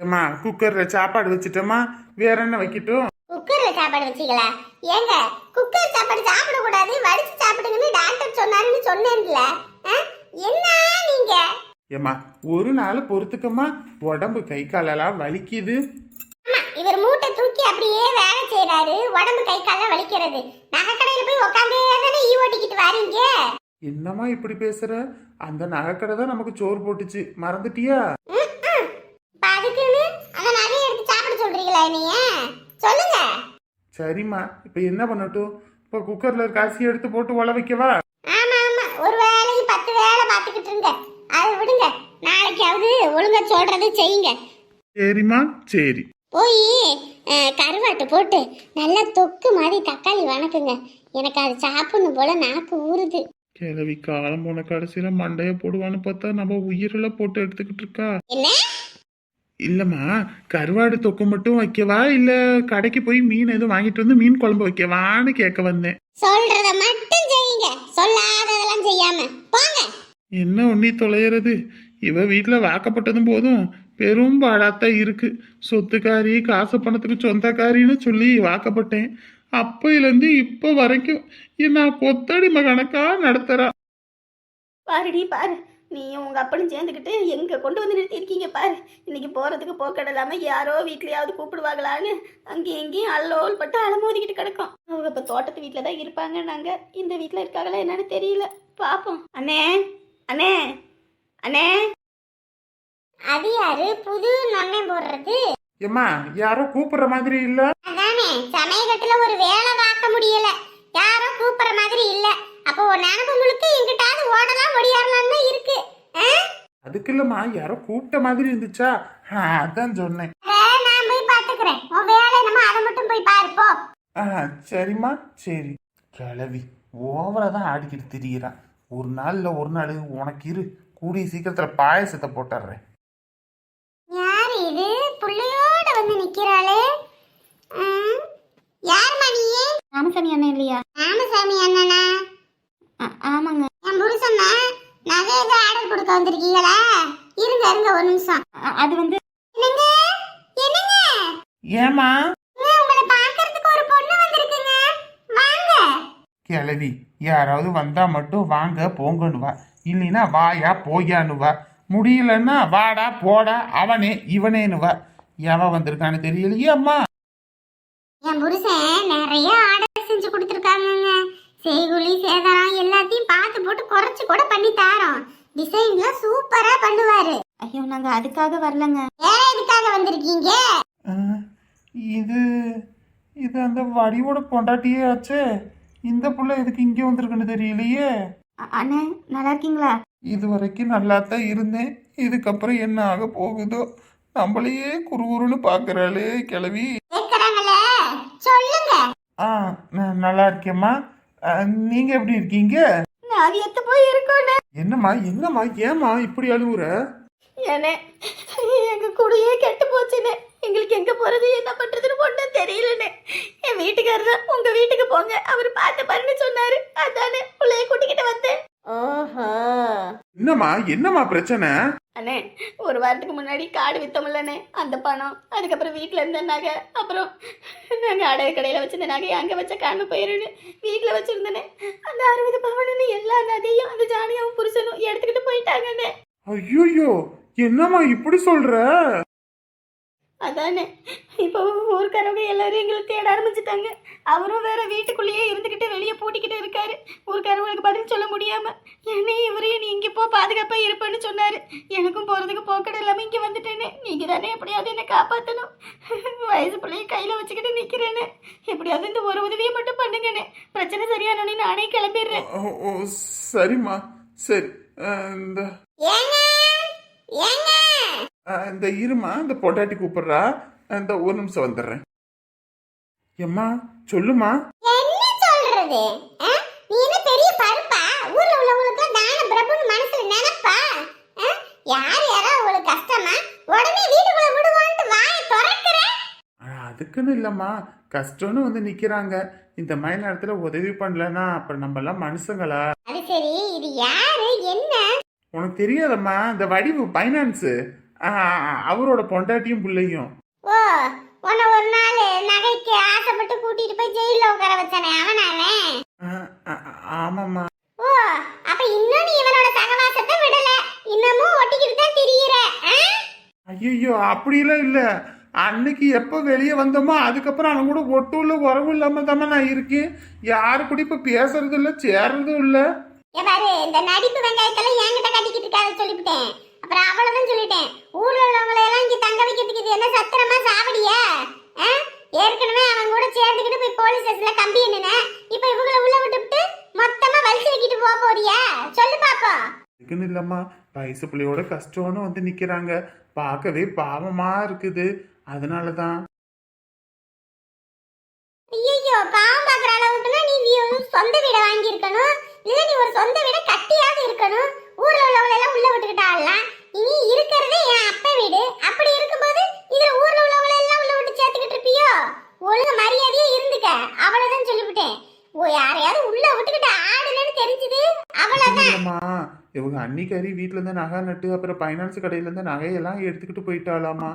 ஏம்மா குக்கர்ல சாப்பாடு வச்சுட்டோமா? வேற என்ன வைக்கட்டும்? குக்கர்ல சாப்பாடு வச்சுக்கல. ஏங்க குக்கர் சாப்பாடு சாப்பிட கூடாது வடிச்சு சாப்பிடுங்கன்னு டாக்டர் சொன்னாருன்னு சொன்னேன்ல? என்ன நீங்க? ஏம்மா ஒரு நாள் பொறுத்துக்கம்மா. உடம்பு கை காலெல்லாம் வலிக்குது. இவர் மூட்டை தூக்கி அப்படியே வேலை செய்யறாரு உடம்பு கை கால்லாம் வலிக்கிறது. நகைக்கடையில போய் உட்காந்தே தானே ஈ ஓட்டிக்கிட்டு வாரீங்க? என்னம்மா இப்படி பேசுற? அந்த நகைக்கடை தான் நமக்கு சோறு போட்டுச்சு. மறந்துட்டியா. இப்ப அதுக்குன்னு அந்த நகையை எடுத்து சாப்பிட சொல்றீங்களா நீங்க சொல்லுங்க. சரிம்மா இப்போ என்ன பண்ணட்டும்? இப்போ குக்கர்ல இருக்க அரிசி எடுத்து போட்டு உல வைக்கவா? ஆமா ஆமா. ஒரு வேலைக்கு பத்து வேலை பார்த்துக்கிட்டு இருங்க. அதை விடுங்க. நாளைக்காவது ஒழுங்கா சொல்றது செய்யுங்க. சரிம்மா சரி. போய் கருவாட்டு போட்டு நல்லா தொக்கு மாதிரி தக்காளி வணக்குங்க. எனக்கு அது சாப்பிடணும் போல நாக்கு ஊறுது. கிளவி காலம் போன கடைசியில மண்டைய போடுவான்னு பார்த்தா நம்ம உயிரில் போட்டு எடுத்துக்கிட்டு இருக்கா? என்ன? இல்லம்மா கருவாடு தொக்கு மட்டும் வைக்கவா? இல்ல கடைக்கு போய் மீன் எதுவும் வாங்கிட்டு வந்து மீன் குழம்பு வைக்கவான்னு கேட்க வந்தேன். சொல்றத மட்டும் செய்யுங்க. சொல்லாததெல்லாம் செய்யாம. போங்க. என்ன ஒண்ணி தொலைகிறது இவ வீட்டுல வாக்கப்பட்டதும் போதும். பெரும் பாடாத்தான் இருக்கு. சொத்துக்காரி காசு பணத்துக்கு சொந்தக்காரின்னு சொல்லி வாக்கப்பட்டேன். அப்பையிலேருந்து இப்போ வரைக்கும் என்ன கொத்தடிமை கணக்கா நடத்துறா. பாருடி பாரு. நீயும் உங்க அப்பனும் சேர்ந்துக்கிட்டு எங்க கொண்டு வந்து நிறுத்தியிருக்கீங்க பாரு. இன்னைக்கு போறதுக்கு போக்கட இல்லாம யாரோ வீட்லயாவது கூப்பிடுவாங்களான்னு அங்கேயும் இங்கேயும் அல்லோல் பட்டு அலமோதிக்கிட்டு கிடக்கும். அவங்க இப்ப தோட்டத்து வீட்டில தான் இருப்பாங்க நாங்க இந்த வீட்ல இருக்காங்களா என்னன்னு தெரியல. பாப்போம். அண்ணே அண்ணே அண்ணே. அது யாரு? புது நொண்ணை போடுறது. ஏம்மா யாரோ கூப்பிடுற மாதிரி இல்ல? அதானே சமயக்கட்டுல ஒரு வேலை பார்க்க முடியல. யாரும் கூப்பிடுற மாதிரி இல்ல. அப்போ ஒரு நினப்பு முழுக்க எங்கிட்டாவது ஓடலாம் ஆ? அதுக்கு இல்லம்மா யாரோ கூப்பிட்ட மாதிரி இருந்துச்சா? ஆ, அதான் சொன்னேன். நான் போய் பாத்துக்கிறேன் உன் வேலை நம்ம அதை மட்டும் போய் பாரு போ. ஆ சரிம்மா சரி. கிளவி ஓவரா தான் ஆடிக்கிட்டு திரியிறான் ஒரு நாள்ல ஒரு நாள் உனக்கு இரு. கூடிய சீக்கிரத்துல பாயசத்தை போட்டுடுறேன். யார் இது? புள்ளையோட வந்து நிக்கிறாளே. ம், யாரும்மா நீயே ராமசாமி அண்ணன் இல்லையா? ராமசாமி அண்ணனா? ஆமாங்க. என் புருஷன்னா நகை ஏதோ ஆர்டர் கொடுக்க வந்திருக்கீங்களா? இருங்க இருங்க ஒரு நிமிஷம். அது வந்து என்னங்க? என்னங்க? ஏமா உங்களை பார்க்கறதுக்கு ஒரு பொண்ணு வந்திருக்குங்க. வாங்க. கிளவி யாராவது வந்தா மட்டும் வாங்க போங்கன்னு வா இல்லைன்னா வாயா போயான்னு வா முடியலன்னா வாடா போடா அவனே இவனேன்னு வா எவன் வந்திருக்கான்னு தெரியலையே அம்மா? என் புருஷன் நிறைய ஆர்டர் செஞ்சு கொடுத்துருக்காங்கங்க. செய்குலி சேதாரம் எல்லாத்தையும் பார்த்து போட்டு குறைச்சு கூட பண்ணி தாரோம். டிசைன்லாம் சூப்பரா பண்ணுவாரு. ஐயோ நாங்க அதுக்காக வரலங்க. வேற எதுக்காக வந்திருக்கீங்க? ஆ, இது இது அந்த வடிவோட பொண்டாட்டியே ஆச்சே. இந்த புள்ள எதுக்கு இங்கே வந்திருக்குன்னு தெரியலையே. அண்ணே நல்லா இருக்கீங்களா? இது வரைக்கும் நல்லா தான் இருந்தேன். இதுக்கப்புறம் என்ன ஆக போகுதோ நம்மளையே குறுகுறுன்னு பார்க்குறாளே கிளவி கேக்குறாங்களே சொல்லுங்க. ஆ நான் நல்லா இருக்கேம்மா. நீங்க எப்படி இருக்கீங்க? நான் எத்து போய் இருக்கோண்ணே என்னம்மா என்னம்மா ஏம்மா இப்படி அழுவுற? ஏனே எங்க கூடயே கெட்டு போச்சுனே எங்களுக்கு எங்க போறது என்ன பண்றதுன்னு ஒன்றும் தெரியலனே என் வீட்டுக்காரர் தான் உங்க வீட்டுக்கு போங்க. அவர் பார்த்து பாருன்னு சொன்னாரு. அதானே பிள்ளைய கூட்டிக்கிட்டு வந்தேன். ஓஹோ என்னம்மா என்னம்மா பிரச்சனை? அண்ணே ஒரு வாரத்துக்கு முன்னாடி காடு வித்தோம்லண்ணே அந்த பணம் அதுக்கப்புறம் வீட்டில் இருந்த நகை அப்புறம் நாங்கள் அடைய கடையில் வச்சிருந்த நகையை அங்கே வச்ச காண போயிருன்னு வீட்டில் வச்சிருந்தனே. அந்த அறுபது பவனுன்னு எல்லா நகையும் அந்த ஜானியாவும் புருஷனும் எடுத்துக்கிட்டு போயிட்டாங்கண்ணே ஐயோ என்னம்மா இப்படி சொல்கிற அதானே? இப்போ ஊர்க்காரவங்க எல்லாரும் எங்களை தேட ஆரம்பிச்சிட்டாங்க. அவரும் வேற வீட்டுக்குள்ளேயே இருந்துக்கிட்டு வெளியே பூட்டிக்கிட்டு இருக்காரு. ஊர்க்காரவங்களுக்கு பதில் சொல்ல முடியாம என்னை இவரையும் நீ இங்கே போ பாதுகாப்பா இருப்பேன்னு சொன்னாரு. எனக்கும் போறதுக்கு போக்கட இல்லாம இங்க வந்துட்டேனே. நீங்க தானே எப்படியாவது என்னை காப்பாத்தணும். வயசு பிள்ளைய கையில வச்சுக்கிட்டு நிக்கிறேன்னு எப்படியாவது இந்த ஒரு உதவியை மட்டும் பண்ணுங்கண்ணே பிரச்சனை சரியானோடனே நானே கிளம்பிடுறேன். சரிம்மா. சரி இந்த ஏங்க ஏங்க. ஆ, இந்த இருமா இந்த பொண்டாட்டி கூப்பிடுறா இந்த ஒரு நிமிஷம் வந்துடுறேன். ஏம்மா சொல்லுமா. என்ன சொல்றது? நீ என்ன பெரிய பருப்பா? ஊர்ல உள்ளவங்களுக்கு தான பிரபுன்னு மனசுல நினைப்பா? யார் யாரோ அவங்களுக்கு கஷ்டமா? உடனே வீட்டுக்குள்ள விடுவான்ட்டு வாயை திறக்கிற? அதுக்குன்னு இல்லைம்மா. கஷ்டம்னு வந்து நிற்கிறாங்க இந்த மாதிரி நேரத்தில் உதவி பண்ணலன்னா அப்புறம் நம்மலாம் மனுஷங்களா? அது சரி இது யாரு? என்ன? உனக்கு தெரியாதம்மா இந்த வடிவு ஃபைனான்ஸு ஆ, அவரோட பொண்டாட்டியும் பிள்ளையும். ஓ உன்னை ஒரு நாள் நகைக்கு ஆசைப்பட்டு கூட்டிட்டு போய் ஜெயில உட்கார வச்சானே ஆ, ஆமாம்மா. ஓ அப்ப இன்னும் நீ இவனோட சகவாசத்தை விடல. இன்னமும் ஒட்டிக்கிட்டு தான் திரியிற? ஐயோ அப்படிலாம் இல்ல. அன்னைக்கு எப்போ வெளியே வந்தோமோ அதுக்கப்புறம் அவன் கூட ஒட்டும் இல்லை உறவு இல்லாம தாம்மா நான் இருக்கேன். யாரு கூட இப்ப பேசுறதும் இல்ல சேர்றதும் இல்ல. பாரு இந்த நடிப்பு வெங்காயத்தெல்லாம் என்கிட்ட கட்டிக்கிட்டு இருக்காத சொல்லிவிட்டேன். அப்புறம் அவ்வளவுதான் சொல்லிட்டேன். ஊர்ல உள்ளவங்களை எல்லாம் இங்க தங்க வைக்கிறதுக்கு இது என்ன சத்திரமா சாவடியா? ஏற்கனவே அவன் கூட சேர்ந்துக்கிட்டு போய் போலீஸ் ஸ்டேஷன்ல கம்பி என்னன இப்ப இவங்கள உள்ள விட்டுவிட்டு மொத்தமா வலிச்சு வைக்கிட்டு போக போறியா? சொல்லு பாப்போம். இருக்குன்னு இல்லம்மா. வயசு பிள்ளையோட கஷ்டம்னு வந்து நிக்கிறாங்க. பார்க்கவே பாவமா இருக்குது. அதனாலதான். ஐயோ பாவம் பாக்குற அளவுக்குன்னா நீ சொந்த வீட வாங்கி இருக்கணும் இல்ல நீ ஒரு சொந்த வீட கட்டியாவது இருக்கணும். ஊர்ல உள்ளவங்க எல்லாம் உள்ள விட்டுக்கிட்டாலாம் இனி இருக்கிறதே என் அப்பா வீடு. அப்படி இருக்கும்போது இதுல ஊர்ல உள்ளவங்க எல்லாம் உள்ள விட்டு சேர்த்துக்கிட்டு இருப்பியோ? ஒழுங்க மரியாதையே இருந்துக்க. அவ்வளவுதான் சொல்லிவிட்டேன். ஓ யாரையாவது உள்ள விட்டுக்கிட்டு ஆடுனேன்னு தெரிஞ்சது. அவ்வளவுதான். இவங்க அன்னிக்காரி வீட்டுல இருந்து நகை நட்டு அப்புறம் பைனான்ஸ் கடையில இருந்து நகையெல்லாம் எடுத்துக்கிட்டு போயிட்டாலாமா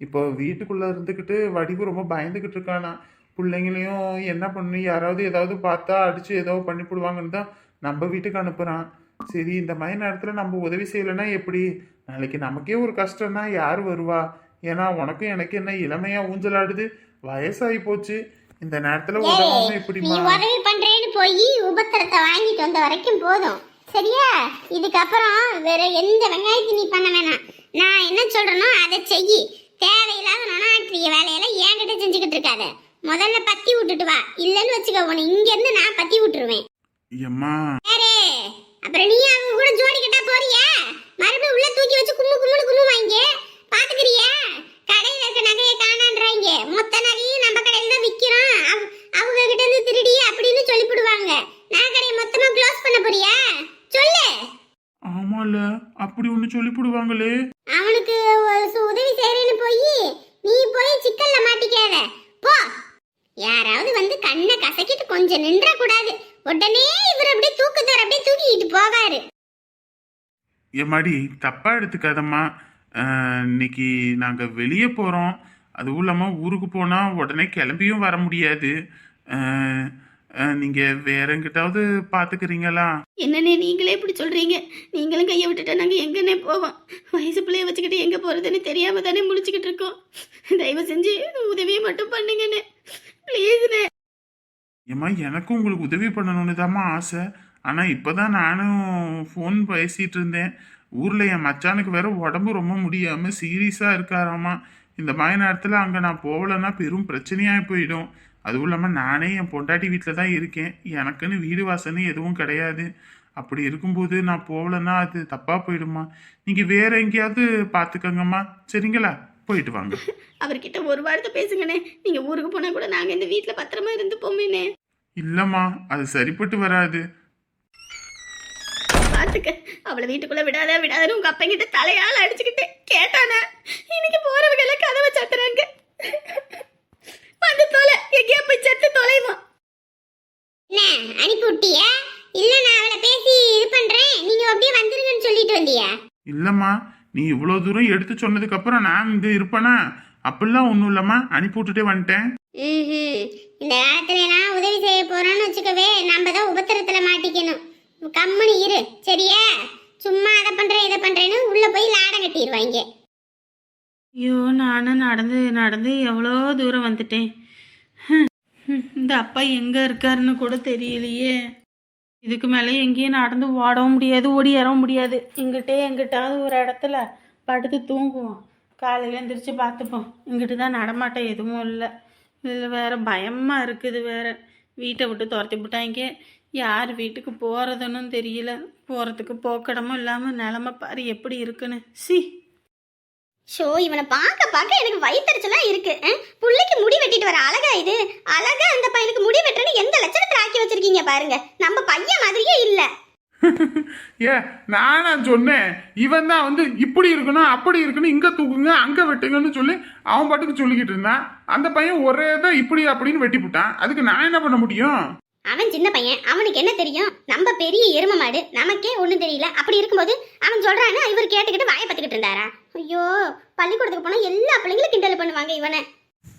இப்போ வீட்டுக்குள்ள இருந்துக்கிட்டு வடிவு ரொம்ப பயந்துகிட்டு இருக்கானா. பிள்ளைங்களையும் என்ன பண்ணு யாராவது ஏதாவது பார்த்தா அடிச்சு ஏதோ பண்ணி போடுவாங்கன்னு தான் நம்ம வீட்டுக்கு அனுப்புறான். சரி இந்த மாதிரி நேரத்துல நம்ம உதவி செய்யலைன்னா எப்படி? நாளைக்கு நமக்கே ஒரு கஷ்டம்னா யார் வருவா? ஏன்னா உனக்கும் எனக்கு என்ன இளமையா ஊஞ்சலாடுது? வயசாகி போச்சு. இந்த நேரத்துல உதவாம எப்படிமா உதவி பண்றேன்னு போய் உபத்திரத்தை வாங்கிட்டு வந்த வரைக்கும் போதும். சரியா? இதுக்கப்புறம் வேற எந்த வெங்காயத்தையும் நீ பண்ண வேணாம். நான் என்ன சொல்றேனோ அதை செய் தேவையில்லாத நொனாற்றிய வேலையெல்லாம் என்கிட்ட செஞ்சுக்கிட்டு இருக்காத. முதல்ல பத்தி விட்டுட்டு வா. இல்லைன்னு வச்சுக்கோ உன்னை இங்க இருந்து நான் பத்தி விட்டுருவேன். எம்மா அப்புறம் நீ அவங்க கூட ஜோடி கட்டா போறியா? மறுபடியும் உள்ள தூக்கி வச்சு கும்மு கும்முன்னு கும்மு வாங்க பாத்துக்கிறியா? கடையில இருக்க நகையை காணான்றாங்க மொத்த நகையும் நம்ம கடையில தான் விக்கிறோம். அவ- அவங்க கிட்ட இருந்து திருடி அப்படின்னு சொல்லிவிடுவாங்க நான் கடையை மொத்தமா க்ளோஸ் பண்ண போறியா? சொல்லு. ஆமால அப்படி ஒன்று சொல்லி போடுவாங்களே அவனுக்கு உதவி செய்யறேன்னு போய் நீ போய் சிக்கல்ல மாட்டிக்காத. போ. யாராவது வந்து கண்ணை கசக்கிட்டு கொஞ்சம் நின்ற கூடாது உடனே இவர் அப்படியே தூக்குத்தார் அப்படியே தூக்கிட்டு போவாரு எம்மாடி தப்பா எடுத்துக்காதம்மா. இன்னைக்கு நாங்கள் வெளியே போகிறோம் அதுவும் இல்லாமல் ஊருக்கு போனால் உடனே கிளம்பியும் வர முடியாது. நீங்கள் வேற எங்கிட்டாவது பார்த்துக்கிறீங்களா என்னண்ணே நீங்களே இப்படி சொல்றீங்க. நீங்களும் கையை விட்டுட்டா நாங்கள் எங்கன்னே போவோம்? வயசு பிள்ளைய வச்சுக்கிட்டு எங்கே போகிறதுன்னு தெரியாம தானே முழிச்சுக்கிட்டு இருக்கோம். தயவு செஞ்சு உதவியை மட்டும் பண்ணுங்கண்ணே. ப்ளீஸ்ண்ணே ஏம்மா எனக்கும் உங்களுக்கு உதவி பண்ணணும்னு தாம்மா ஆசை. ஆனால் இப்போ தான் நானும் ஃபோன் பேசிகிட்டு இருந்தேன். ஊரில் என் மச்சானுக்கு வேற உடம்பு ரொம்ப முடியாமல் சீரியஸாக இருக்காராம்மா இந்த மாதிரி நேரத்தில் அங்கே நான் போகலன்னா பெரும் பிரச்சனையாக போயிடும். அதுவும் இல்லாமல் நானே என் பொண்டாட்டி வீட்டில் தான் இருக்கேன். எனக்குன்னு வீடு வாசனை எதுவும் கிடையாது. அப்படி இருக்கும்போது நான் போகலன்னா அது தப்பாக போயிடுமா? நீங்கள் வேற எங்கேயாவது பார்த்துக்கங்கம்மா சரிங்களா? போயிட்டு வாங்க. அவர்கிட்ட ஒரு வார்த்தை பேசுங்கண்ணே. நீங்கள் ஊருக்கு போனால் கூட நாங்கள் இந்த வீட்டில் பத்திரமா இருந்து போமேண்ணே. இல்லைம்மா அது சரிப்பட்டு வராது. பார்த்துக்க அவளை வீட்டுக்குள்ள விடாத விடாதன்னு உங்க அப்பங்கிட்ட தலையால் அடிச்சுக்கிட்டு கேட்டானே. இன்னைக்கு போறவங்க எல்லாம் கதவை சத்துறாங்க. வந்து தொலை எங்கேயா போய் செத்து தொலைமா என்ன அனுப்பி விட்டியா? இல்ல நான் அவளை பேசி இது பண்றேன். நீங்க அப்படியே வந்துருங்கன்னு சொல்லிட்டு வந்தியா? இல்லைம்மா நீ இவ்வளோ தூரம் எடுத்து சொன்னதுக்கப்புறம் நான் இங்கே இருப்பேனா? அப்படிலாம் ஒன்றும் இல்லைம்மா. அனுப்பி விட்டுட்டே வந்துட்டேன். இந்த காலத்துல எல்லாம் உதவி செய்ய போறோம்னு வச்சுக்கவே நம்ம தான் உபத்திரத்துல மாட்டிக்கணும். கம்முனு இரு சரியா? சும்மா அதை பண்றேன் இதை பண்றேன்னு உள்ள போய் லாடம் கட்டிடுவாங்க ஐயோ நானும் நடந்து நடந்து எவ்வளோ தூரம் வந்துட்டேன். இந்த அப்பா எங்கே இருக்காருன்னு கூட தெரியலையே. இதுக்கு மேலே எங்கேயும் நடந்து ஓடவும் முடியாது ஓடியறவும் முடியாது. இங்கிட்டே எங்கிட்டாவது ஒரு இடத்துல படுத்து தூங்குவோம். காலையில் எந்திரிச்சு பார்த்துப்போம். இங்கிட்டு தான் நடமாட்டம் எதுவும் இல்லை. இதில் வேறு பயமாக இருக்குது வேறு. வீட்டை விட்டு துரத்தி விட்டாங்க. யார் வீட்டுக்கு போகிறதுன்னு தெரியல. போகிறதுக்கு போக்கடமும் இல்லாமல் நிலமை பாரு எப்படி இருக்குன்னு. சி! ஷோ இவனை பார்க்க பார்க்க எனக்கு வயிற்றுச்சலா இருக்கு. பிள்ளைக்கு முடி வெட்டிட்டு வர அழகா இது. அழகா அந்த பையனுக்கு முடி வெட்டுறேன்னு எந்த லட்சணத்துல ஆக்கி வச்சிருக்கீங்க பாருங்க. நம்ம பையன் மாதிரியே இல்ல. ஏ நானா சொன்னேன். இவன் தான் வந்து இப்படி இருக்கணும் அப்படி இருக்கணும் இங்கே தூக்குங்க அங்கே வெட்டுங்கன்னு சொல்லி அவன் பாட்டுக்கு சொல்லிக்கிட்டு இருந்தான். அந்த பையன் ஒரே தான் இப்படி அப்படின்னு வெட்டி போட்டான் அதுக்கு நான் என்ன பண்ண முடியும்? அவன் சின்ன பையன் அவனுக்கு என்ன தெரியும்? நம்ம பெரிய எரும மாடு நமக்கே ஒண்ணும் தெரியல. அப்படி இருக்கும்போது அவன் சொல்றான்னு இவர் கேட்டுக்கிட்டு வாயை பத்துக்கிட்டு இருந்தாரா? ஐயோ பள்ளிக்கூடத்துக்கு போனா எல்லா பிள்ளைங்களும் கிண்டல் பண்ணுவாங்க இவனை.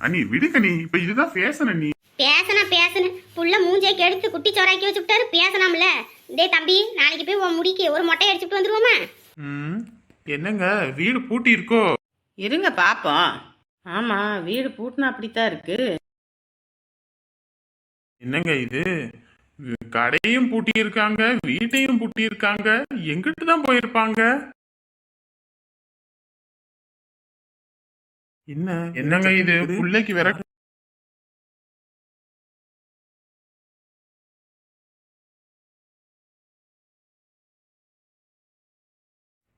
அண்ணி விடுங்க நீ இப்ப இதுதான் ஃபேஷன் அண்ணி. பேசனா பேசனு. புள்ள மூஞ்சை கெடுத்து குட்டி சோறாக்கி வச்சுட்டாரு. பேசலாம்ல. டேய் தம்பி நாளைக்கு போய் உன் முடிக்கு ஒரு மொட்டை அடிச்சுட்டு வந்துருவோமா? ம், என்னங்க? வீடு பூட்டி இருக்கோ இருங்க பாப்போம். ஆமா வீடு பூட்டினா அப்படித்தான் இருக்கு. என்னங்க இது? கடையும் பூட்டி இருக்காங்க வீட்டையும் பூட்டி இருக்காங்க எங்கிட்டு தான் போயிருப்பாங்க? என்ன? என்னங்க இது? பிள்ளைக்கு வேற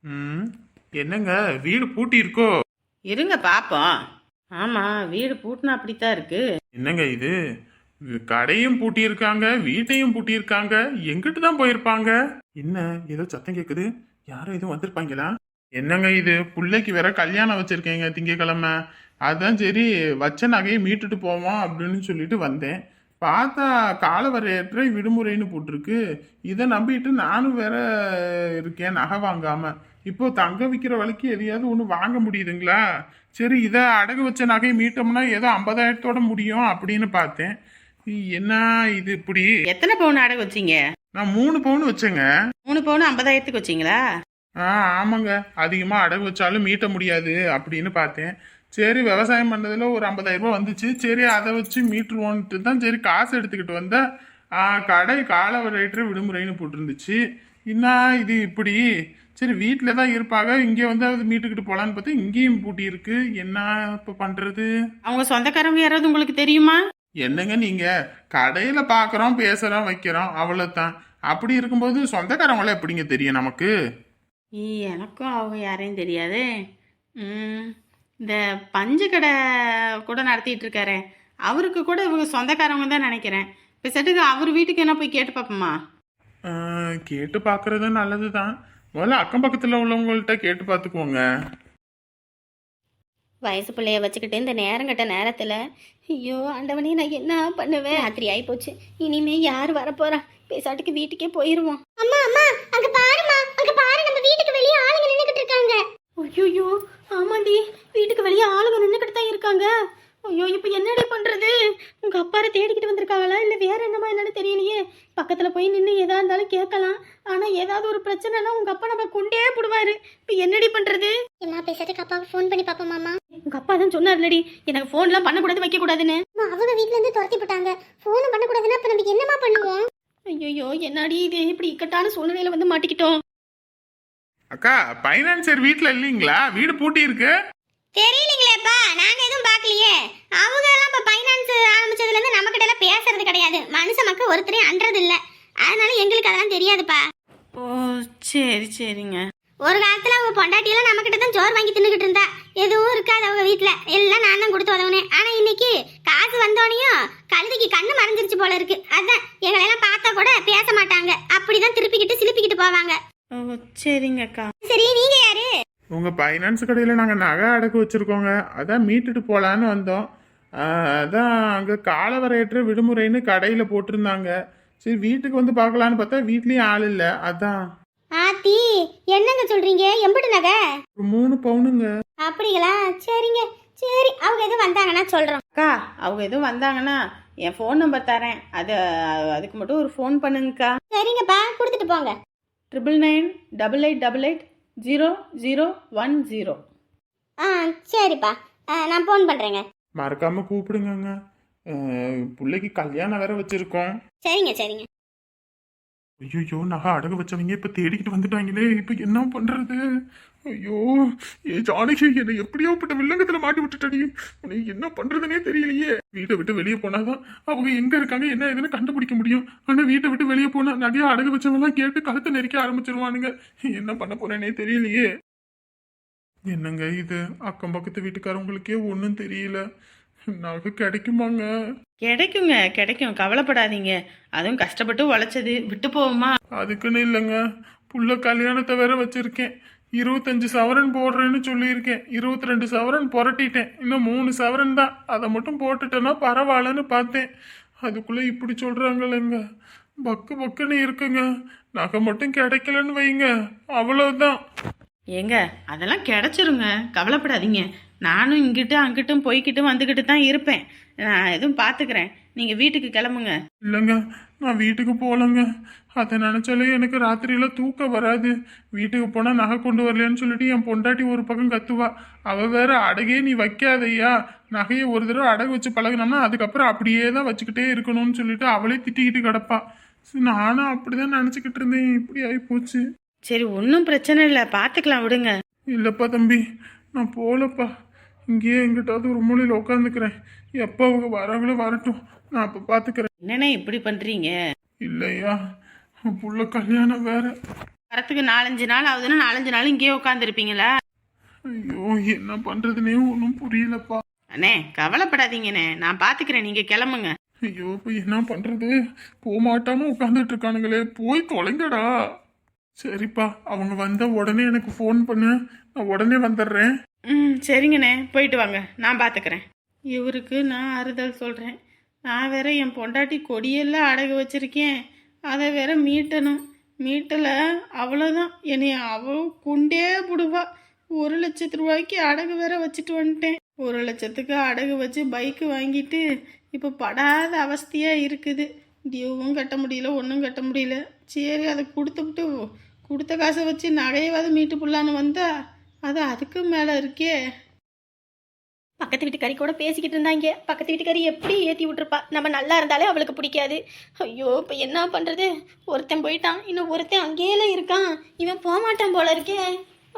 ம், என்னங்க? வீடு பூட்டி இருக்கோ இருங்க பாப்போம். ஆமா வீடு பூட்டினா அப்படித்தான் இருக்கு. என்னங்க இது? கடையும் பூட்டியிருக்காங்க வீட்டையும் பூட்டியிருக்காங்க. எங்கிட்டு தான் போயிருப்பாங்க? என்ன ஏதோ சத்தம் கேக்குது? யாரும் எதுவும் வந்திருப்பாங்களா? என்னங்க இது? பிள்ளைக்கு வேற கல்யாணம் வச்சிருக்கேங்க திங்கக்கிழமை. அதான் சரி வச்ச நகையை மீட்டுட்டு போவோம் அப்படின்னு சொல்லிட்டு வந்தேன். பார்த்தா காலவரையற்ற விடுமுறைன்னு போட்டிருக்கு. இதை நம்பிட்டு நானும் வேற இருக்கேன் நகை வாங்காம. இப்போ தங்க விற்கிற விலைக்கு எதையாவது ஒன்று வாங்க முடியுதுங்களா? சரி இதை அடகு வச்ச நகை மீட்டோம்னா ஏதோ ஐம்பதாயிரத்தோட முடியும் அப்படின்னு பார்த்தேன். என்ன இது இப்படி? எத்தனை பவுன் அடகு வச்சீங்க? நான் மூணு பவுன் வச்சேங்க. மூணு பவுன் ஐம்பதாயிரத்துக்கு வச்சீங்களா? ஆ ஆமாங்க. அதிகமாக அடகு வச்சாலும் மீட்ட முடியாது அப்படின்னு பார்த்தேன். சரி விவசாயம் பண்ணதுல ஒரு 50000 ரூபாய் வந்துச்சு. சரி அதை வச்சு மீட்டுருவோன்ட்டு தான் சரி காசு எடுத்துக்கிட்டு வந்தேன். கடை கால ரேட்டு விடுமுறைன்னு போட்டிருந்துச்சு. என்ன இது இப்படி? சரி வீட்டில் தான் இருப்பாங்க. இங்கே வந்து அது மீட்டுக்கிட்டு போகலான்னு பார்த்தா இங்கேயும் பூட்டி இருக்கு. என்ன இப்போ பண்ணுறது அவங்க சொந்தக்காரங்க யாராவது உங்களுக்கு தெரியுமா? என்னங்க நீங்க? கடையில பாக்குறோம் பேசுறோம் வைக்கிறோம் அவ்வளவுதான். அப்படி இருக்கும்போது சொந்தக்காரங்கள எப்படிங்க தெரியும் நமக்கு? எனக்கும் அவங்க யாரையும் தெரியாது. இந்த பஞ்சு கடை கூட நடத்திட்டு இருக்காரே. அவருக்கு கூட இவங்க சொந்தக்காரவங்க தான் நினைக்கிறேன். பேசாட்டுக்கு அவர் வீட்டுக்கு என்ன போய் கேட்டு பார்ப்போமா? கேட்டு பாக்குறது நல்லதுதான். முதல்ல அக்கம் பக்கத்துல உள்ளவங்கள்ட்ட கேட்டு பாத்துக்கோங்க வயசு பிள்ளைய வச்சுக்கிட்டு இந்த நேரங்கட்ட நேரத்துல ஐயோ ஆண்டவனே நான் என்ன பண்ணுவேன்? ராத்திரி ஆயி போச்சு இனிமே யார் வரப்போறா? பேசாட்டுக்கு வீட்டுக்கே போயிருவோம். அம்மா அம்மா அங்க பாருமா அங்க பாரு நம்ம வீட்டுக்கு வெளியே ஆளுங்க நின்னுகிட்டு இருக்காங்க. ஐயோ ஆமாண்டி. வீட்டுக்கு வெளியே ஆளுங்க நின்றுக்கிட்டு தான் இருக்காங்க. ஐயோ இப்போ என்னடி பண்றது? உங்க அப்பாரை தேடிக்கிட்டு வந்திருக்காங்களா? இல்லை வேற என்னமா என்னன்னு தெரியலையே. பக்கத்துல போய் நின்று எதா இருந்தாலும் கேட்கலாம். ஆனா ஏதாவது ஒரு பிரச்சனைனா உங்க அப்பா நம்ம கொண்டே போடுவாரு. இப்போ என்னடி பண்றது? என்ன பேசாட்டுக்கு அப்பாவுக்கு ஃபோன் பண்ணி பாப்போமாமா உங்க அப்பா தான் சொன்னார்லடி. எனக்கு ஃபோன்லாம் பண்ணக்கூடாது வைக்கக்கூடாதுன்னு. அம்மா, அவங்க வீட்ல இருந்து துரத்தி போட்டாங்க. ஃபோனும் பண்ணக்கூடாதுன்னா அப்ப நம்ம என்னமா பண்ணுவோம்? ஐயோ என்னடி இது? இப்படி இக்கட்டான சூழ்நிலையில வந்து மாட்டிக்கிட்டோம். அக்கா பைனான்சியர் வீட்ல இல்லைங்களா? வீடு பூட்டி இருக்கு தெரியலீங்களேப்பா நாங்க எதுவும் பார்க்கலையே. அவங்க எல்லாம் இப்ப பைனான்ஸ் ஆரம்பிச்சதுல இருந்து நம்ம கிட்ட எல்லாம் பேசுறது கிடையாது. மனுஷ மக்கள் ஒருத்தரையும் அன்றது இல்ல அதனால எங்களுக்கு அதெல்லாம் தெரியாதுப்பா. ஓ சரி சரிங்க. ஒரு காலத்துல அவங்க பொண்டாட்டியெல்லாம் நம்ம கிட்ட தான் சோறு வாங்கி தின்னுகிட்டு இருந்தா. எதுவும் இருக்காது அவங்க வீட்ல. எல்லாம் நான் தான் கொடுத்து உதவுனேன். ஆனா இன்னைக்கு காசு வந்தோடனையும் கழுதைக்கு கண்ணு மறைஞ்சிருச்சு போல இருக்கு. அதான் எங்களை எல்லாம் பார்த்தா கூட பேச மாட்டாங்க. அப்படிதான் திருப்பிக்கிட்டு சிலுப்பிக்கிட்டு போவாங்க. ஓ சரிங்க அக்கா சரி நீங்க யாரு? உங்க பைனான்ஸ் கடையில நாங்க நகை அடகு வச்சிருக்கோங்க. அதான் மீட்டுட்டு போலான்னு வந்தோம். அதான் அங்க காலவரையற்ற விடுமுறைன்னு கடையில போட்டிருந்தாங்க. சரி வீட்டுக்கு வந்து பார்க்கலான்னு பார்த்தா வீட்லயும் ஆள் இல்ல. அதான். ஆத்தி என்னங்க சொல்றீங்க? எம்பிட்டு நகை? ஒரு மூணு பவுனுங்க. அப்படிங்களா? சரிங்க. சரி அவங்க எதுவும் வந்தாங்கன்னா சொல்றோம். அக்கா அவங்க எதுவும் வந்தாங்கன்னா என் ஃபோன் நம்பர் தரேன். அது அதுக்கு மட்டும் ஒரு ஃபோன் பண்ணுங்கக்கா. சரிங்கப்பா கொடுத்துட்டு போங்க. Triple nine double eight double eight zero zero one zero. ஆ சரிப்பா. ஆ, நான் ஃபோன் பண்றேங்க. மறக்காம கூப்பிடுங்கங்க. பிள்ளைக்கு கல்யாணம் வேற வச்சிருக்கோம். சரிங்க சரிங்க. ஐயோ நகை அடகு வச்சவங்க இப்ப தேடிக்கிட்டு வந்துட்டாங்களே. இப்ப என்ன பண்றது? ஐயோ ஏ ஜானகி என்னை எப்படியோ பட்ட வில்லங்கத்துல மாட்டி விட்டுட்டடி உனக்கு என்ன பண்றதுனே தெரியலையே. வீட்டை விட்டு வெளியே போனாதான் அவங்க எங்க இருக்காங்க என்ன ஏதுன்னு கண்டுபிடிக்க முடியும். ஆனா வீட்டை விட்டு வெளியே போனா நகையா அடகு வச்சவங்கலாம் கேட்டு கழுத்தை நெரிக்க ஆரம்பிச்சிருவானுங்க. என்ன பண்ண போறேனே தெரியலையே. என்னங்க இது? அக்கம் பக்கத்து வீட்டுக்காரவங்களுக்கே ஒன்றும் தெரியல. நகை கிடைக்குமாங்க? கிடைக்குங்க கிடைக்கும். கவலைப்படாதீங்க. அதுவும் கஷ்டப்பட்டு உழைச்சது. விட்டு போவோமா? அதுக்குன்னு இல்லைங்க. புள்ள கல்யாணத்தை வேற வச்சிருக்கேன். இருபத்தஞ்சு சவரன் போடுறேன்னு சொல்லியிருக்கேன். இருபத்தி ரெண்டு சவரன் புரட்டிட்டேன். இன்னும் மூணு சவரன் தான். அதை மட்டும் போட்டுட்டேன்னா பரவாயில்லன்னு பார்த்தேன். அதுக்குள்ளே இப்படி சொல்கிறாங்களேங்க பக்கு பக்குன்னு இருக்குங்க. நகை மட்டும் கிடைக்கலன்னு வைங்க. அவ்வளோதான் ஏங்க அதெல்லாம் கிடைச்சிருங்க. கவலைப்படாதீங்க. நானும் இங்கிட்டு அங்கிட்டும் போய்கிட்டும் வந்துக்கிட்டு தான் இருப்பேன். நான் எதுவும் பார்த்துக்கிறேன். நீங்கள் வீட்டுக்கு கிளம்புங்க. இல்லைங்க நான் வீட்டுக்கு போகலங்க. அதை நினைச்சாலே எனக்கு ராத்திரியில தூக்கம் வராது. வீட்டுக்கு போனா நகை கொண்டு வரலையான்னு சொல்லிட்டு என் பொண்டாட்டி ஒரு பக்கம் கத்துவா. அவ வேற அடகே நீ வைக்காதையா நகையை ஒரு தடவை அடகு வச்சு பழகுனோம்னா அதுக்கப்புறம் அப்படியே தான் வச்சுக்கிட்டே இருக்கணும்னு சொல்லிட்டு அவளே திட்டிக்கிட்டு கிடப்பா. நானும் அப்படிதான் நினச்சிக்கிட்டு இருந்தேன். இப்படி ஆகி போச்சு. சரி ஒன்றும் பிரச்சனை இல்லை. பார்த்துக்கலாம் விடுங்க. இல்லைப்பா தம்பி நான் போகலப்பா. இங்கேயே எங்கிட்டாவது ஒரு மூலையில் உட்காந்துக்கிறேன் எப்போ அவங்க வராங்களோ வரட்டும். நான் அப்போ பார்த்துக்கிறேன் என்னண்ணே இப்படி பண்ணுறீங்க இல்லையா புள்ள கல்யாணம் வேற. வரத்துக்கு நாலஞ்சு நாள் ஆகுதுன்னா நாலஞ்சு நாள் இங்கேயே உட்காந்துருப்பீங்களா ஐயோ என்ன பண்றதுனே ஒன்றும் புரியலப்பா. அண்ணே கவலைப்படாதீங்கண்ணே. நான் பார்த்துக்கிறேன் நீங்கள் கிளம்புங்க. ஐயோ இப்போ என்ன பண்றது? போக மாட்டாம உட்காந்துட்டு இருக்கானுங்களே போய் தொலைங்கடா. சரிப்பா அவங்க வந்த உடனே எனக்கு ஃபோன் பண்ணு. நான் உடனே வந்துடுறேன். ம் சரிங்கண்ணே. போயிட்டு வாங்க. நான் பார்த்துக்கிறேன் இவருக்கு நான் ஆறுதல் சொல்கிறேன் நான் வேற என் பொண்டாட்டி கொடியெல்லாம் அடகு வச்சிருக்கேன். அதை வேற மீட்டணும். மீட்டலை அவ்வளோதான் என்னை அவள் குண்டே புடுவா. ஒரு லட்சத்து ரூபாய்க்கு அடகு வேற வச்சுட்டு வந்துட்டேன். ஒரு லட்சத்துக்கு அடகு வச்சு பைக்கு வாங்கிட்டு இப்போ படாத அவஸ்தையாக இருக்குது. டியூவும் கட்ட முடியல ஒன்றும் கட்ட முடியல. சரி அதை கொடுத்துட்டு கொடுத்த காசை வச்சு நகையவாது மீட்டு புள்ளான்னு வந்தா அது அதுக்கு மேலே இருக்கே. பக்கத்து வீட்டுக்காரி கூட பேசிக்கிட்டு இருந்தாங்க. பக்கத்து வீட்டுக்காரி எப்படி ஏற்றி விட்டுருப்பா? நம்ம நல்லா இருந்தாலே அவளுக்கு பிடிக்காது. ஐயோ இப்போ என்ன பண்ணுறது ஒருத்தன் போயிட்டான். இன்னும் ஒருத்தன் அங்கேயே இருக்கான். இவன் போக மாட்டான் போல இருக்கே.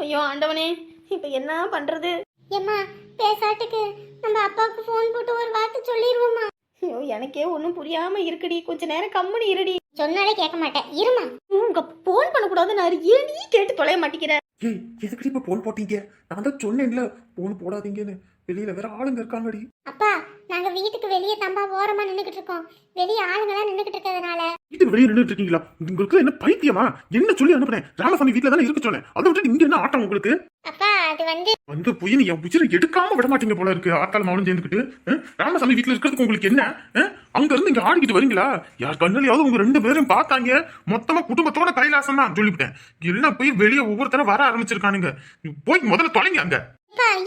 ஐயோ ஆண்டவனே இப்போ என்ன பண்ணுறது ஏம்மா பேசாட்டுக்கு நம்ம அப்பாவுக்கு ஃபோன் போட்டு ஒரு வார்த்தை சொல்லிடுவோமா ஐயோ எனக்கே ஒன்றும் புரியாமல் இருக்குடி. கொஞ்ச நேரம் கம்முனு இருடி. சொன்னாலே கேட்க மாட்டேன். இருமா. உங்க ஃபோன் பண்ணக்கூடாது நான் ஏன் கேட்டு தொலைய மாட்டேங்கிற. ஏய் எதுக்கடி இப்போ போன் போட்டீங்க? நான் தான் சொன்னேன்ல போன் போடாதீங்கன்னு. வெளியில வேற ஆளுங்க இருக்காங்கடி. அப்பா நாங்க வீட்டுக்கு வெளியே தம்பா ஓரமா நின்னுகிட்டு இருக்கோம். வெளியே ஆளுங்கெல்லாம் நின்னுகிட்டு இருக்கிறதுனால. வீட்டுக்கு வெளியே நின்றுட்டு இருக்கீங்களா? உங்களுக்கு என்ன பைத்தியமா? என்ன சொல்லி அனுப்புனேன்? ராமசாமி வீட்டில் தானே இருக்க சொன்னேன். அதை விட்டு இங்க என்ன ஆட்டம் உங்களுக்கு? அப்பா அது வந்து வந்து போய் நீ என் உயிரை எடுக்காம விட மாட்டீங்க போல இருக்கு ஆத்தாள் மௌனம் சேர்ந்துக்கிட்டு. ராமசாமி வீட்டுல இருக்கிறதுக்கு உங்களுக்கு என்ன? அங்க இருந்து இங்க ஆடிக்கிட்டு வரீங்களா? யார் கண்ணுலயாவது உங்க ரெண்டு பேரும் பார்த்தாங்க. மொத்தமா குடும்பத்தோட கைலாசம் தான் சொல்லிவிட்டேன். எல்லாம் போய் வெளியே ஒவ்வொருத்தரும் வர ஆரம்பிச்சிருக்கானுங்க. போய் முதல்ல தொலைங்க அங்க.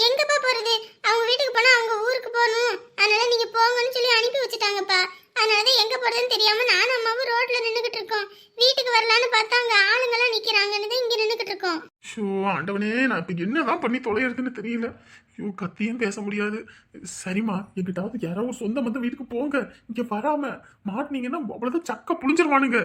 எங்கப்பா போறது அவங்க வீட்டுக்கு போனா அவங்க ஊருக்கு போகணும் அதனால நீங்க போங்கன்னு சொல்லி அனுப்பி வச்சுட்டாங்கப்பா அதனாலதான் எங்க போறதுன்னு தெரியாம நானும் அம்மாவும் ரோட்ல நின்னுகிட்டு இருக்கோம் வீட்டுக்கு வரலான்னு பார்த்தா அங்க ஆளுங்கெல்லாம் நிக்கிறாங்கன்னு தான் இங்க நின்னுகிட்டு இருக்கோம் ஷோ ஆண்டவனே நான் இப்ப என்னதான் பண்ணி தொலைகிறதுன்னு தெரியல. ஐயோ கத்தியும் பேச முடியாது. சரிம்மா எங்கிட்டாவது யாராவது சொந்தம் வந்து வீட்டுக்கு போங்க. இங்க வராம மாட்டினீங்கன்னா அவ்வளவுதான் சக்க புளிஞ்சிருவானுங்க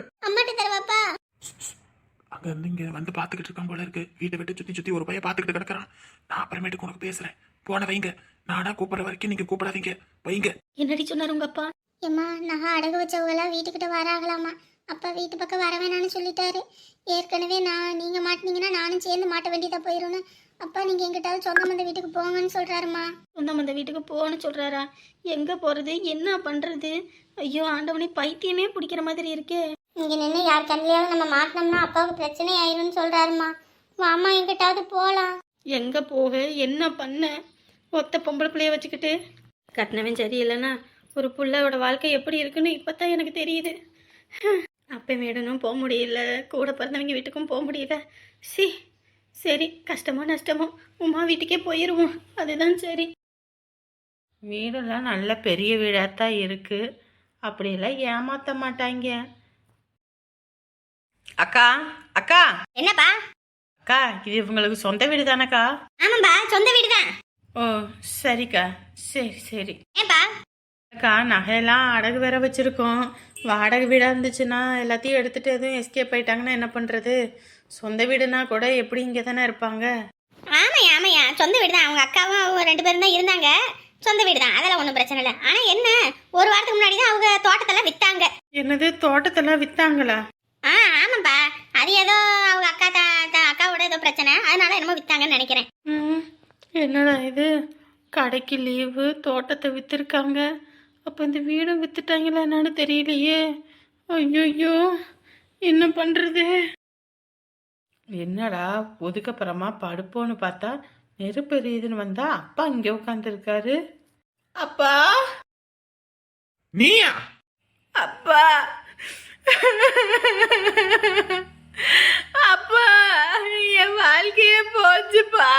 அங்க இருந்து இங்க வந்து பாத்துக்கிட்டு இருக்கான் போல இருக்கு. வீட்டை விட்டு சுத்தி சுத்தி ஒரு பையன் பாத்துக்கிட்டு கிடக்குறான். நான் அப்புறமேட்டுக்கு உனக்கு பேசுறேன். போன வைங்க. நானா கூப்பிடுற வரைக்கும் நீங்க கூப்பிடாதீங்க. வைங்க. என்னடி சொன்னார் உங்க அப்பா? ஏம்மா நகை அடகு வச்சவங்க எல்லாம் வீட்டுக்கிட்ட வராகலாமா அப்பா வீட்டு பக்கம் வர வேணாம்னு சொல்லிட்டாரு. ஏற்கனவே நான் நீங்க மாட்டினீங்கன்னா நானும் சேர்ந்து மாட்ட வேண்டியதா போயிரும்னு. அப்பா நீங்க எங்கிட்டாவது சொந்த மந்த வீட்டுக்கு போங்கன்னு சொல்றாருமா சொந்தம் அந்த வீட்டுக்கு போகணும்னு சொல்றாரா? எங்க போறது? என்ன பண்றது? ஐயோ ஆண்டவனே பைத்தியமே பிடிக்கிற மாதிரி இருக்கே. இங்க நின்று யார் கண்ணிலையாவது நம்ம மாட்டினோம்னா அப்பாவுக்கு பிரச்சனை ஆயிரும்னு சொல்றாருமா வாமா எங்கிட்டாவது போலாம். எங்க போக? என்ன பண்ண? ஒத்த பொம்பளை பிள்ளைய வச்சுக்கிட்டு. கட்டினவன் சரியில்லைன்னா ஒரு புள்ளையோட வாழ்க்கை எப்படி இருக்குன்னு இப்பதான் எனக்கு தெரியுது. அப்போ வீடனும் போக முடியல. கூட பிறந்தவங்க வீட்டுக்கும் போக முடியல. சி சரி கஷ்டமோ நஷ்டமோ உமா வீட்டுக்கே போயிடுவோம் அதுதான் சரி. வீடெல்லாம் நல்ல பெரிய வீடாக தான் இருக்கு. அப்படியெல்லாம் ஏமாற்ற மாட்டாங்க. அக்கா அக்கா. என்னப்பா? அக்கா இது இவங்களுக்கு சொந்த வீடு தானக்கா ஆமாம்பா சொந்த வீடு தான் ஓ சரிக்கா. சரி சரி. ஏன்பா? அக்கா நகையெல்லாம் அடகு வேற வச்சிருக்கோம். வாடகை வீடாக இருந்துச்சுன்னா எல்லாத்தையும் எடுத்துட்டு எதுவும் எஸ்கேப் ஆயிட்டாங்கன்னா என்ன பண்ணுறது சொந்த வீடுனா கூட எப்படி இங்கே தானே இருப்பாங்க? ஆமாய்யா ஆமாய்யா சொந்த வீடு தான் அவங்க அக்காவும் அவங்க ரெண்டு பேரும் தான் இருந்தாங்க. சொந்த வீடு தான் அதெல்லாம் ஒன்றும் பிரச்சனை இல்லை. ஆனால் என்ன? ஒரு வாரத்துக்கு முன்னாடி தான் அவங்க தோட்டத்தெல்லாம் வித்தாங்க. என்னது? தோட்டத்தெல்லாம் வித்தாங்களா? ஆ ஆமாப்பா அது ஏதோ அவங்க அக்கா த அக்காவோட ஏதோ பிரச்சனை. அதனால என்னமோ வித்தாங்கன்னு நினைக்கிறேன். என்னடா இது? கடைக்கு லீவு தோட்டத்தை விற்றுருக்காங்க அப்போ இந்த வீடும் விற்றுட்டாங்களா என்னன்னு தெரியலையே. ஐயோ என்ன பண்ணுறது என்னடா ஒதுக்கப்புறமா படுப்போன்னு பார்த்தா நெருப்பு எரியுதுன்னு வந்தா அப்பா இங்கே உட்காந்துருக்காரு அப்பா? நீயா? அப்பா? அப்பா என் வாழ்க்கையே போச்சுப்பா.